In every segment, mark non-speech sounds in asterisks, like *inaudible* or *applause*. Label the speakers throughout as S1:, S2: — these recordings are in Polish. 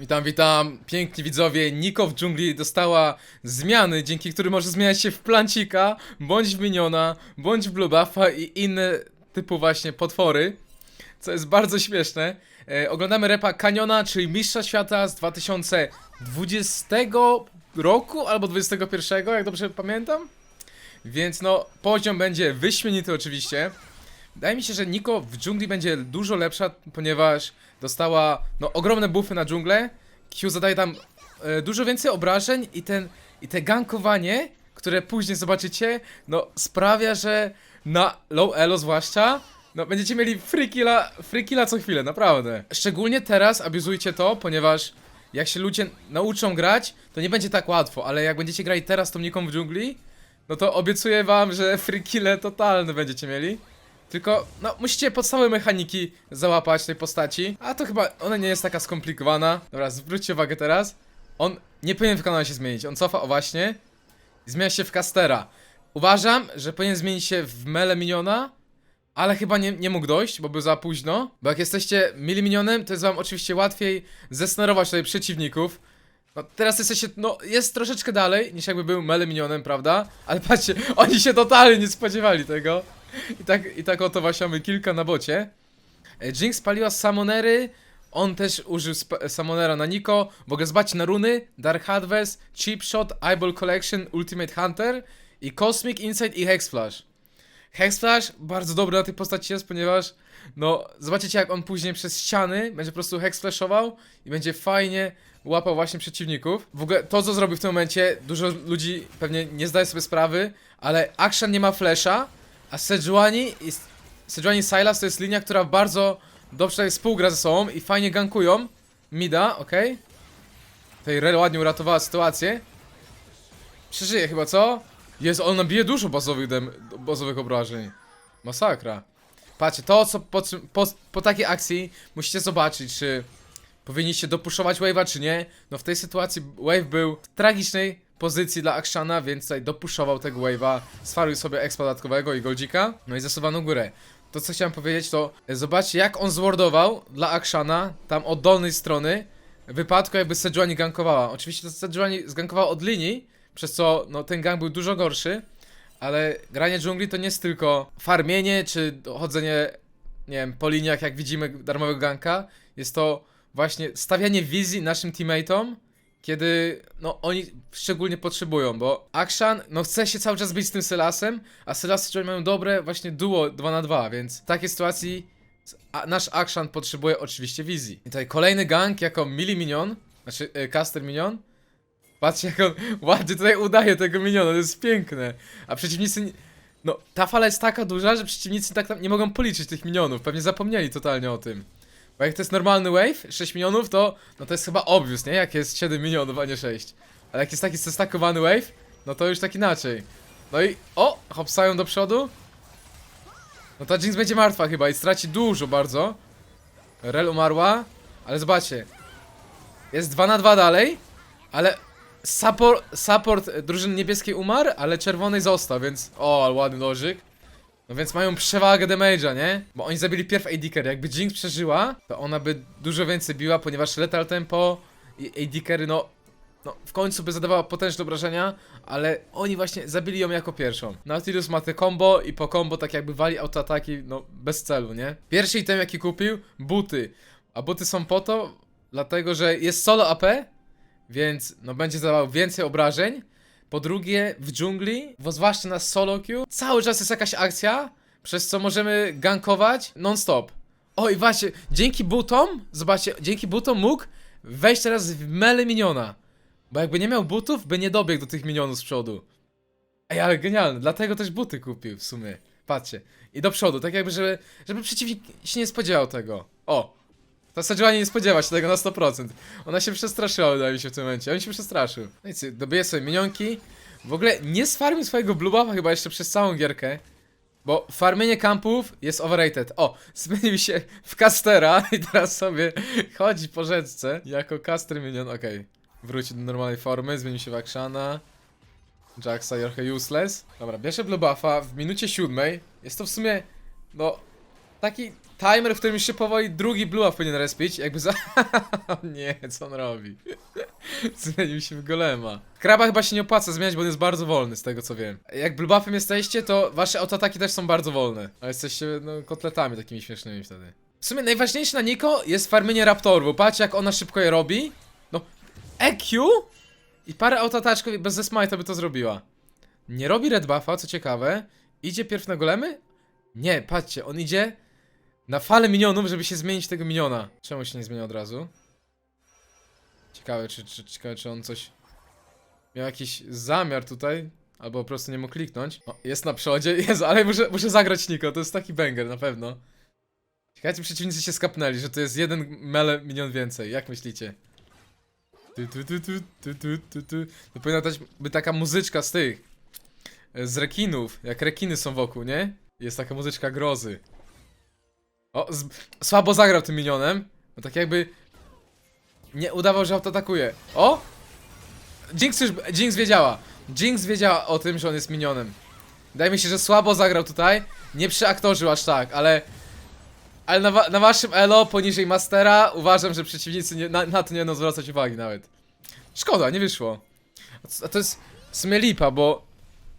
S1: Witam, witam, piękni widzowie. Niko w dżungli dostała zmiany, dzięki którym może zmieniać się w plancika, bądź w miniona, bądź w blue i inne typu właśnie potwory, co jest bardzo śmieszne. E, oglądamy repa Kaniona, czyli Mistrza Świata z 2020 roku albo 21, jak dobrze pamiętam. Więc no, poziom będzie wyśmienity oczywiście. Wydaje mi się, że Niko w dżungli będzie dużo lepsza, ponieważ dostała no, ogromne buffy na dżunglę. Q zadaje tam e, dużo więcej obrażeń i ten i te gankowanie, które później zobaczycie, no sprawia, że na low elo zwłaszcza, no będziecie mieli free killa co chwilę, naprawdę. Szczególnie teraz abuzujcie to, ponieważ jak się ludzie nauczą grać, to nie będzie tak łatwo, ale jak będziecie grać teraz tą Niką w dżungli, no to obiecuję wam, że free kille totalne będziecie mieli. Tylko, no, musicie podstawowe mechaniki załapać tej postaci. A to chyba, ona nie jest taka skomplikowana. Dobra, zwróćcie uwagę teraz. On nie powinien w kanale się zmienić. On cofa, o właśnie. Zmienia się w castera. Uważam, że powinien zmienić się w mele miniona. Ale chyba nie, nie mógł dojść, bo był za późno. Bo jak jesteście mili minionem, to jest wam oczywiście łatwiej zesnerować tutaj przeciwników. No teraz jesteście, no jest troszeczkę dalej niż jakby był mele minionem, prawda? Ale patrzcie, *laughs* oni się totalnie nie spodziewali tego. I tak, i tak oto właśnie mamy kilka na bocie. E, Jinx spaliła Samonery. On też użył Samonera na Niko. Ogóle zobaczcie na runy. Dark Harvest, Cheap Shot, Eyeball Collection, Ultimate Hunter i Cosmic Insight i Hex Flash. Hex Flash bardzo dobry na tej postaci jest, ponieważ no, zobaczycie jak on później przez ściany będzie po prostu Hex Flashował i będzie fajnie łapał właśnie przeciwników. W ogóle to co zrobił w tym momencie, dużo ludzi pewnie nie zdaje sobie sprawy, ale Akshan nie ma flasha, a Sejuani i Sejuani Sylas to jest linia, która bardzo dobrze współgra ze sobą i fajnie gankują. Mida, okej. Tutaj Rel ładnie uratowała sytuację. Przeżyje chyba, co? Jest, on nabije dużo bazowych, dem, bazowych obrażeń. Masakra. Patrzcie, to co po, po, po takiej akcji musicie zobaczyć, czy powinniście dopuszować wave'a, czy nie. No w tej sytuacji wave był w tragicznej pozycji dla Akshana, więc tutaj dopuszował tego wave'a, sfarmił sobie expa dodatkowego i goldzika, no i zasuwaną górę. To co chciałem powiedzieć to, zobaczcie jak on zwardował dla Akshana, tam od dolnej strony, wypadku jakby Sejuani gankowała. Oczywiście to Sejuani zgankowała od linii, przez co no, ten gank był dużo gorszy, ale granie dżungli to nie jest tylko farmienie, czy chodzenie, nie wiem, po liniach jak widzimy darmowego ganka, jest to właśnie stawianie wizji naszym teammateom, kiedy no oni szczególnie potrzebują, bo Akshan no chce się cały czas bić z tym Sylasem, a Sylasy mają dobre właśnie duo 2 na 2 więc w takiej sytuacji nasz Akshan potrzebuje oczywiście wizji. I tutaj kolejny gank jako mili minion, znaczy y, caster minion. Patrzcie jak on ładnie tutaj udaje tego miniona, to jest piękne. A przeciwnicy, no ta fala jest taka duża, że przeciwnicy tak nie mogą policzyć tych minionów, pewnie zapomnieli totalnie o tym. Bo jak to jest normalny wave, 6 minionów, to no to jest chyba obvious, nie? Jak jest 7 minionów, a nie 6. Ale jak jest taki zestakowany wave, no to już tak inaczej. No i o, hopsają do przodu. No ta Jinx będzie martwa chyba i straci dużo bardzo. Rel umarła, ale zobaczcie. Jest 2 na 2 dalej, ale support, support drużyny niebieskiej umarł, ale czerwonej został, więc o, ładny nożyk. No więc mają przewagę damage'a, nie? Bo oni zabili pierw AD. Jakby Jinx przeżyła, to ona by dużo więcej biła, ponieważ lethal tempo i AD no... No, w końcu by zadawała potężne obrażenia, ale oni właśnie zabili ją jako pierwszą. Nautilus ma te combo i po combo tak jakby wali autoataki, no, bez celu, nie? Pierwszy item jaki kupił, buty. A buty są po to, dlatego że jest solo AP, więc no będzie zadawał więcej obrażeń. Po drugie, w dżungli, bo zwłaszcza na solo queue, cały czas jest jakaś akcja, przez co możemy gankować non-stop. O i właśnie, dzięki butom, zobaczcie, dzięki butom mógł wejść teraz w mele miniona. Bo jakby nie miał butów, by nie dobiegł do tych minionów z przodu. Ej, ale genialne, dlatego też buty kupił w sumie. Patrzcie. I do przodu, tak jakby, żeby, żeby przeciwnik się nie spodziewał tego. O, ta Sejuani nie spodziewa się tego na 100%. Ona się przestraszyła, wydaje mi się, w tym momencie. On się przestraszył. No i co, dobije sobie minionki. W ogóle nie sfarmił swojego blue buffa chyba jeszcze przez całą gierkę. Bo farmienie kampów jest overrated. O, zmienił się w castera *laughs* i teraz sobie chodzi po rzeczce jako caster minion. Okej, wróci do normalnej formy, zmienił się w Akshana. Jacksa trochę useless. Dobra, bierze blue buffa w minucie siódmej. Jest to w sumie, no, taki timer, w którym się powoli drugi blue powinien respić, jakby za... *laughs* Nie, co on robi? *laughs* Zmienił się w golema. Kraba chyba się nie opłaca zmieniać, bo on jest bardzo wolny, z tego co wiem. Jak blue buffem jesteście, to wasze autoataki też są bardzo wolne. A jesteście, no, kotletami takimi śmiesznymi wtedy. W sumie najważniejsze na Niko jest farmienie raptorów, patrzcie jak ona szybko je robi. No, EQ i parę autoataczków bez zesmajta by to zrobiła. Nie robi red buffa, co ciekawe. Idzie pierw na golemy? Nie, patrzcie, on idzie na falę minionów, żeby się zmienić tego miniona. Czemu się nie zmienia od razu? Ciekawe, czy, czy, ciekawe, czy on coś miał jakiś zamiar tutaj, albo po prostu nie mógł kliknąć. O, jest na przodzie, *laughs* jest, ale muszę, muszę zagrać Niko, to jest taki banger, na pewno. Ciekawe, czy przeciwnicy się skapnęli, że to jest jeden mele minion więcej, jak myślicie? Tu, tu, tu, tu, tu, tu, tu, tu. To powinna dać by taka muzyczka z tych, e, z rekinów, jak rekiny są wokół, nie? Jest taka muzyczka grozy. O, z, słabo zagrał tym minionem. No tak jakby nie udawał, że autoatakuje. O! Jinx już, Jinx wiedziała. Jinx wiedziała o tym, że on jest minionem. Wydaje mi się, że słabo zagrał tutaj. Nie przeaktorzył aż tak, ale... Ale na, wa na waszym elo, poniżej Mastera, uważam, że przeciwnicy nie, na, na to nie będą zwracać uwagi nawet. Szkoda, nie wyszło. A to- jest w sumie lipa, bo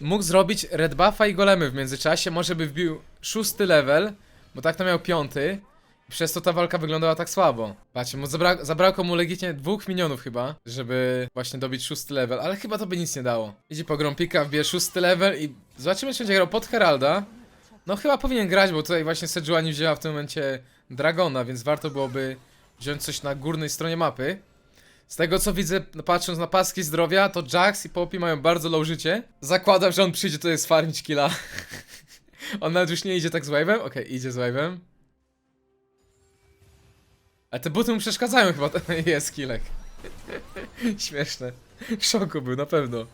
S1: mógł zrobić red buffa i golemy w międzyczasie, może by wbił szósty level, bo tak to miał piąty. Przez to ta walka wyglądała tak słabo. Patrzcie, mu zabra zabrakło mu legitnie dwóch minionów chyba, żeby właśnie dobić szósty level, ale chyba to by nic nie dało. Idzie po Grompika, wbije szósty level i zobaczymy, czy będzie grał pod Heralda. No chyba powinien grać, bo tutaj właśnie Sejuani wzięła w tym momencie Dragona, więc warto byłoby wziąć coś na górnej stronie mapy. Z tego co widzę, no, patrząc na paski zdrowia, to Jax i Poppy mają bardzo low życie. Zakładam, że on przyjdzie tutaj sfarmić killa. *laughs* on nawet już nie idzie tak z wave'em? Okej, idzie z wave'em. A te buty mu przeszkadzają chyba, *laughs* jest killek. *laughs* Śmieszne. W szoku był, na pewno.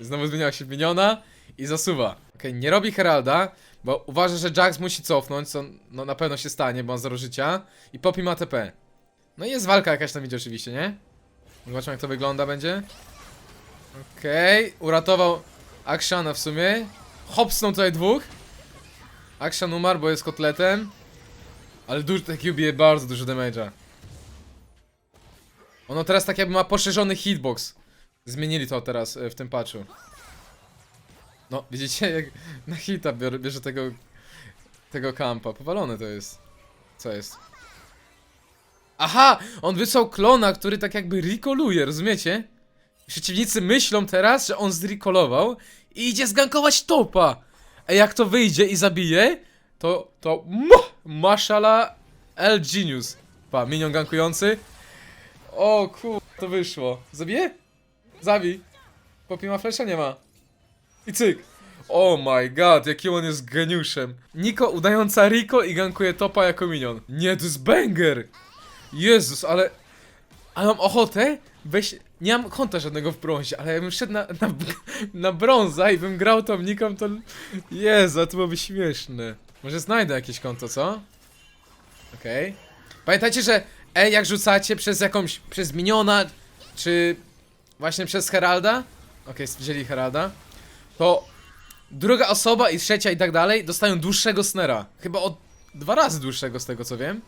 S1: Znowu zmieniała się miniona i zasuwa. Okej, nie robi Heralda, bo uważa, że Jax musi cofnąć, co no, na pewno się stanie, bo ma zero życia. I Poppy ma TP. No i jest walka jakaś tam idzie oczywiście, nie? Zobaczmy jak to wygląda będzie. Okej, uratował Akshana w sumie. Hopsnął tutaj dwóch. Akshan umarł, bo jest kotletem. Ale duży taki bije bardzo dużo damage'a. Ono teraz tak jakby ma poszerzony hitbox. Zmienili to teraz e, w tym patchu. No, widzicie jak na hita bierze tego tego kampa. Powalone to jest. Co jest? Aha! On wysłał klona, który tak jakby rekoluje, rozumiecie? Przeciwnicy myślą teraz, że on zrecolował i idzie zgankować topa. A jak to wyjdzie i zabije, to, to mashala El Genius. Pa, minion gankujący. O kur... to wyszło. Zabije? Zabij. Popi ma flesza? Nie ma. I cyk. Oh my god, jaki on jest geniuszem. Niko udająca Rico i gankuje topa jako minion. Nie, to jest banger. Jezus, ale... Ale mam ochotę weź... Nie mam konta żadnego w brązie, ale jakbym szedł na, na, na brąza i bym grał tą Niką, to... Jezu, to byłoby śmieszne. Może znajdę jakieś konto, co? Okej. Pamiętajcie, że E jak rzucacie przez jakąś... przez miniona, czy... właśnie przez Heralda? Okej, wzięli Heralda. To druga osoba i trzecia i tak dalej dostają dłuższego snera. Chyba od dwa razy dłuższego z tego co wiem.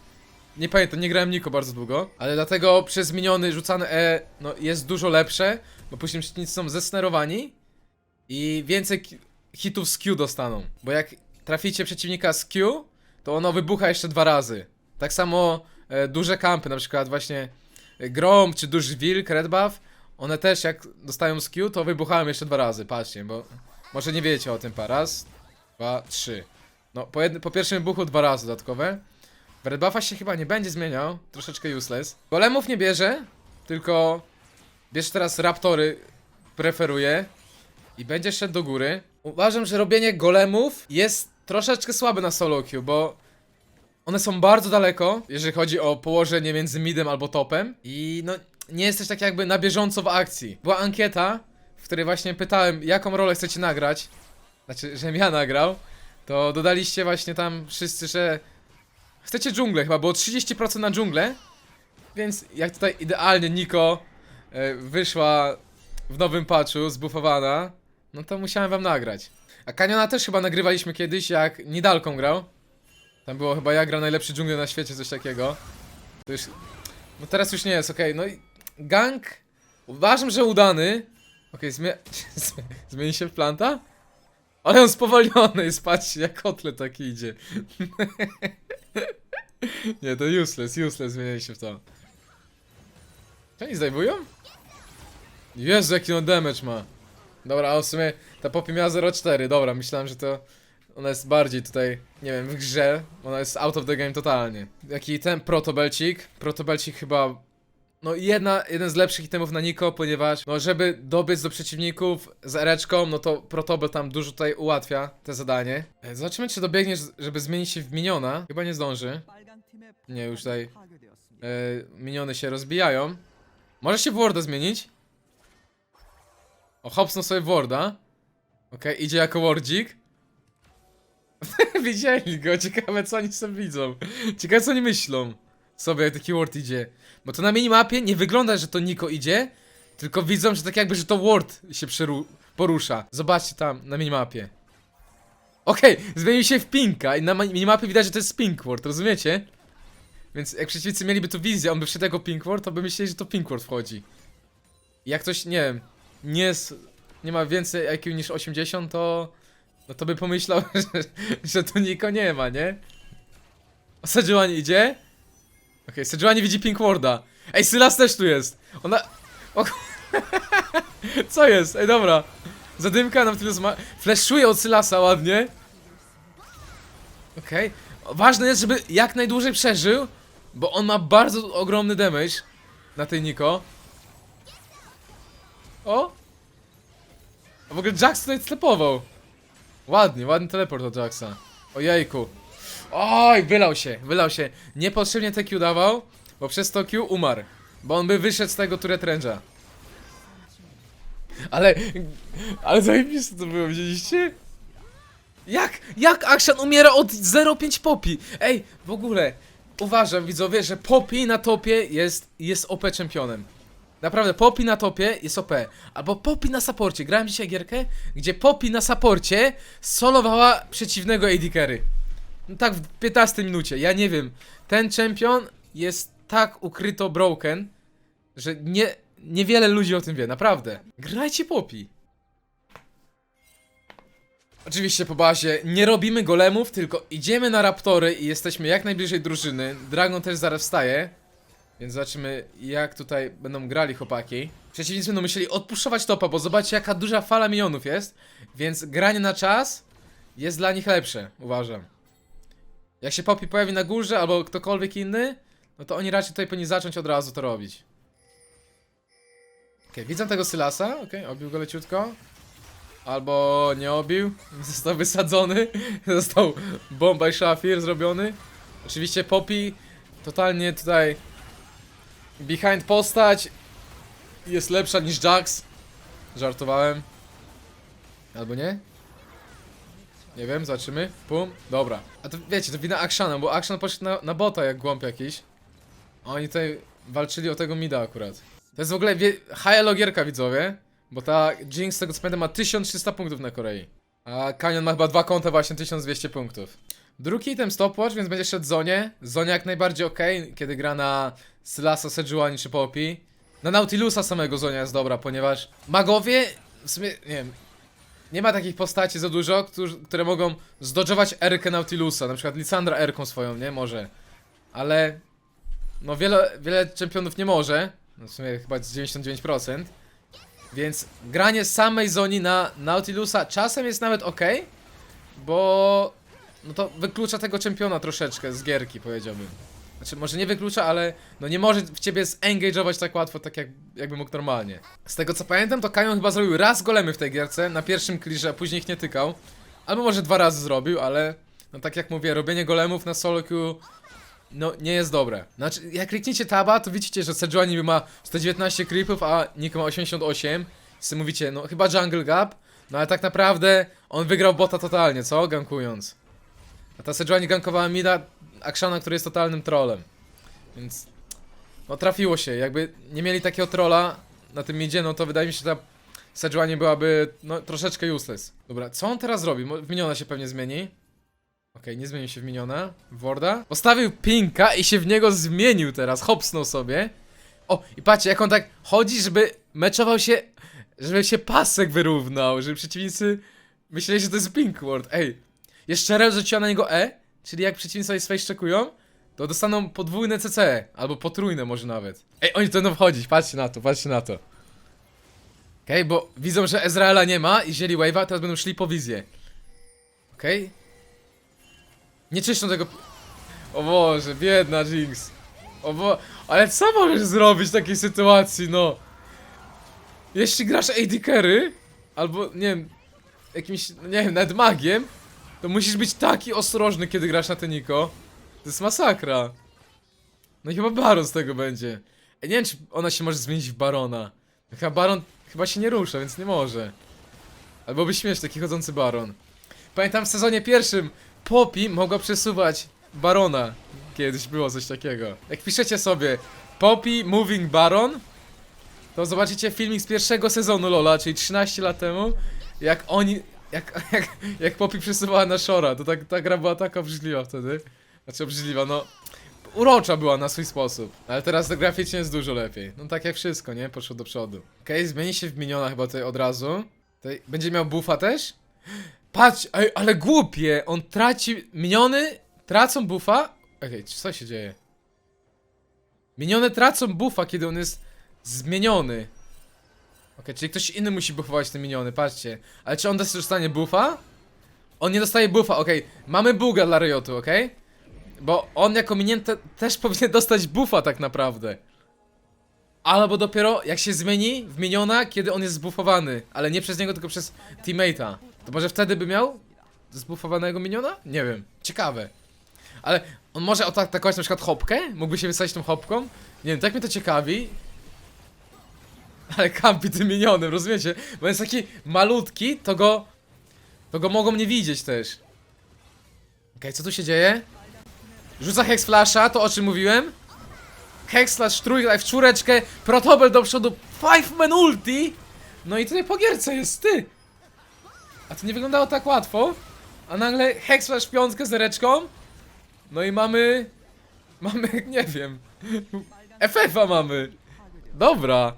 S1: Nie pamiętam, nie grałem Niko bardzo długo, ale dlatego przez miniony rzucane E no, jest dużo lepsze, bo później przeciwnicy są zesnerowani i więcej hitów z Q dostaną. Bo jak traficie przeciwnika z Q, to ono wybucha jeszcze dwa razy. Tak samo e, duże kampy, na przykład właśnie Grom czy duży wilk, red buff, one też jak dostają z Q, to wybuchają jeszcze dwa razy, patrzcie, bo może nie wiecie o tym, pa, raz, dwa, trzy. No, po, jednym, po pierwszym wybuchu dwa razy dodatkowe. Red Buffa się chyba nie będzie zmieniał, troszeczkę useless. Golemów nie bierze, tylko bierze teraz Raptory, preferuje i będzie szedł do góry. Uważam, że robienie golemów jest troszeczkę słabe na solo queue, bo one są bardzo daleko, jeżeli chodzi o położenie między midem albo topem i no nie jesteś tak jakby na bieżąco w akcji. Była ankieta, w której właśnie pytałem, jaką rolę chcecie nagrać, znaczy, żebym ja nagrał, to dodaliście właśnie tam wszyscy, że Chcecie dżunglę chyba, było 30% na dżunglę. Więc jak tutaj idealnie Niko e, wyszła w nowym patchu, zbufowana, no to musiałem wam nagrać. A Kaniona też chyba nagrywaliśmy kiedyś, jak Nidalką grał. Tam było chyba ja gra najlepszy dżunglę na świecie, coś takiego. To już... No teraz już nie jest, okej, no i... Gang... Uważam, że udany. Okej, zmie... *laughs* zmieni się w planta? Ale on spowolniony jest, patrzcie, jak kotlet taki idzie. *laughs* *laughs* nie, to useless, useless zmienia się w to. Czy oni zdejmują? Jezu, jaki on damage ma. Dobra, a w sumie ta Poppy miała 0,4, dobra, myślałem, że to... Ona jest bardziej tutaj, nie wiem, w grze. Ona jest out of the game totalnie. Jaki ten protobelcik? Protobelcik chyba... No jedna, jeden z lepszych itemów na Niko, ponieważ no żeby dobyć do przeciwników z ereczką, no to protobel tam dużo tutaj ułatwia te zadanie. E, Zobaczymy czy dobiegniesz, żeby zmienić się w miniona. Chyba nie zdąży.
S2: Nie, już tutaj
S1: E, miniony się rozbijają. Możesz się w Warda zmienić? O, hopsnął sobie w Warda. Okej, idzie jako Wardzik. *laughs* Widzieli go, ciekawe co oni sobie widzą. Ciekawe co oni myślą. Sobie jak taki Ward idzie. Bo to na minimapie nie wygląda, że to Niko idzie, tylko widzą, że tak jakby, że to Ward się porusza. Zobaczcie tam na minimapie. Okej, zmienił się w Pinka i na ma- minimapie widać, że to jest Pink Ward, rozumiecie? Więc jak przeciwnicy mieliby tu wizję, on by wszedł jako Pinkward, to by myśleli, że to Pinkward wchodzi. I Jak ktoś, nie wiem, nie jest, nie ma więcej IQ niż 80, to... No to by pomyślał, *laughs* że, że tu Niko nie ma, nie? O, Sejuani idzie? Okej, okay, Sejuani widzi Pinkwarda. Ej, Sylas też tu jest! Ona... O, *laughs* Co jest? Ej, dobra. Zadymka nam tyle zma... Fleszuje od Sylasa ładnie. Okej. Ważne jest, żeby jak najdłużej przeżył, bo on ma bardzo ogromny damage na tej Niko. O! A w ogóle Jax tutaj slepował. Ładnie, ładny teleport od Jaxa. Ojejku. Oj, wylał się, wylał się. Niepotrzebnie te Q dawał, bo przez to Q umarł. Bo on by wyszedł z tego turret range'a. Ale, ale zajebiste to było, widzieliście? Jak, jak Akshan umiera od 0,5 Poppy? Ej, w ogóle, uważam widzowie, że Poppy na topie jest, jest OP czempionem. Naprawdę, Poppy na topie jest OP. Albo Poppy na saporcie. Grałem dzisiaj gierkę, gdzie Poppy na saporcie solowała przeciwnego AD carry. No tak w 15 minucie, ja nie wiem. Ten czempion jest tak ukryto broken, że nie, niewiele ludzi o tym wie, naprawdę. Grajcie Poppy. Oczywiście po bazie nie robimy golemów, tylko idziemy na raptory i jesteśmy jak najbliżej drużyny. Dragon też zaraz wstaje. Więc zobaczymy jak tutaj będą grali chłopaki. Przeciwnicy będą musieli odpuszczować topa, bo zobaczcie jaka duża fala minionów jest. Więc granie na czas jest dla nich lepsze, uważam. Jak się Poppy pojawi na górze albo ktokolwiek inny, no to oni raczej tutaj powinni zacząć od razu to robić. Okej, widzę tego Sylasa, okej, obił go leciutko. Albo nie obił, *laughs* został wysadzony, *laughs* został bomba i szafir zrobiony. Oczywiście Poppy totalnie tutaj behind postać jest lepsza niż Jax. Żartowałem. Albo nie? Nie wiem, zobaczymy. Pum, dobra. A to wiecie, to wina Akshana, bo Akshan poszedł na, na bota jak głąb jakiś. A oni tutaj walczyli o tego mida akurat. To jest w ogóle high elo gierka widzowie. Bo ta Jinx z tego co pamiętam ma 1300 punktów na Korei. A Canyon ma chyba dwa konta właśnie 1200 punktów. Drugi item stopwatch, więc będzie szedł Zonie. Zonia jak najbardziej ok, kiedy gra na Sylasa, Sejuani czy Poppy. Na Nautilusa samego Zonia jest dobra, ponieważ magowie, w sumie, nie wiem, nie ma takich postaci za dużo, które mogą zdodżować Erkę Nautilusa, na przykład Lisandra Erką swoją, nie? Może. Ale, no wiele, wiele czempionów nie może, no w sumie chyba z 99%. Więc granie samej Zoni na Nautilusa czasem jest nawet ok, bo no to wyklucza tego czempiona troszeczkę z gierki, powiedziałbym. Znaczy, może nie wyklucza, ale no nie może w ciebie zengage'ować tak łatwo, tak jak, jakby mógł normalnie. Z tego co pamiętam, to Kajon chyba zrobił raz golemy w tej gierce, na pierwszym clearze, a później ich nie tykał. Albo może dwa razy zrobił, ale no tak jak mówię, robienie golemów na solo queue no nie jest dobre. Znaczy, jak klikniecie taba, to widzicie, że Sejuani ma 119 creepów, a Nico ma 88. I sobie mówicie, no chyba jungle gap, no ale tak naprawdę on wygrał bota totalnie, co? Gankując. A ta Sejuani gankowała mida Akshana, który jest totalnym trollem. Więc no trafiło się, jakby nie mieli takiego trolla na tym midzie, no to wydaje mi się, że ta Sejuani byłaby no troszeczkę useless. Dobra, co on teraz robi? W miniona się pewnie zmieni. Ok, Okej, nie zmienił się w miniona. Worda. Postawił pinka i się w niego zmienił teraz. Hopsnął sobie. O, i patrzcie, jak on tak chodzi, żeby meczował się, żeby się pasek wyrównał, żeby przeciwnicy myśleli, że to jest pink ward. Ej, jeszcze raz rzuciła na niego E, czyli jak przeciwnicy sobie checkują, to dostaną podwójne CC, albo potrójne może nawet. Ej, oni będą wchodzić, patrzcie na to, patrzcie na to. Okej, bo widzą, że Ezraela nie ma i wzięli wave'a, teraz będą szli po wizję. Okej? Nie czyszczą tego... O Boże, biedna Jinx. O bo... Ale co możesz zrobić w takiej sytuacji, no? Jeśli grasz AD carry, albo, nie wiem, jakimś, nie wiem, nawet magiem, to musisz być taki ostrożny, kiedy grasz na Teniko. To jest masakra. No i chyba Baron z tego będzie. Ej, nie wiem, czy ona się może zmienić w Barona. Chyba Baron chyba się nie rusza, więc nie może. Albo by śmieszny, taki chodzący Baron. Pamiętam w sezonie pierwszym Poppy mogła przesuwać Barona. Kiedyś było coś takiego. Jak piszecie sobie Poppy Moving Baron, to zobaczycie filmik z pierwszego sezonu Lola, czyli 13 lat temu, jak oni, jak, *laughs* jak, jak Poppy przesuwała na Shora, to tak, ta gra była taka obrzydliwa wtedy. Znaczy obrzydliwa, no urocza była na swój sposób. Ale teraz graficznie jest dużo lepiej. No tak jak wszystko, nie? Poszło do przodu. Okej, okay, zmieni się w miniona chyba tutaj od razu. Tutaj będzie miał buffa też? Patrz, ej, ale głupie! On traci... Miniony tracą buffa? Okej, co się dzieje? Miniony tracą buffa, kiedy on jest zmieniony. Okej, czyli ktoś inny musi buffować te miniony, patrzcie. Ale czy on też dostanie buffa? On nie dostaje buffa, okej. Mamy buga dla Riotu, okej? Bo on jako minięty też *laughs* powinien dostać buffa tak naprawdę. Albo dopiero jak się zmieni w miniona, kiedy on jest zbuffowany. Ale nie przez niego, tylko przez teammate'a. To może wtedy by miał zbuffowanego miniona? Nie wiem. Ciekawe. Ale on może atakować na przykład hopkę? Mógłby się wysadzić tą hopką? Nie wiem, tak mnie to ciekawi. Ale kampi tym minionem, rozumiecie? Bo jest taki malutki, to go... To go mogą nie widzieć też. Okej, co tu się dzieje? Rzuca Hex Flasha, to o czym mówiłem. Hex Flash trójka w czwóreczkę, protobel do przodu, five man ulti. No i tutaj po gierce jest ty. A to nie wyglądało tak łatwo. A nagle Hex Flash piątkę z reczką. No i mamy... Mamy, *laughs* nie wiem... *laughs* FF-a mamy. Dobra.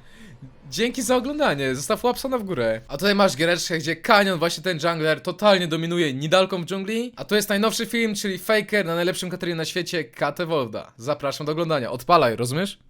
S1: Dzięki za oglądanie, zostaw łapsana w górę. A tutaj masz giereczkę, gdzie Kanyon, właśnie ten jungler, totalnie dominuje Nidalką w dżungli. A to jest najnowszy film, czyli Faker na najlepszym Katarzynie na świecie, KT Wolda. Zapraszam do oglądania. Odpalaj, rozumiesz?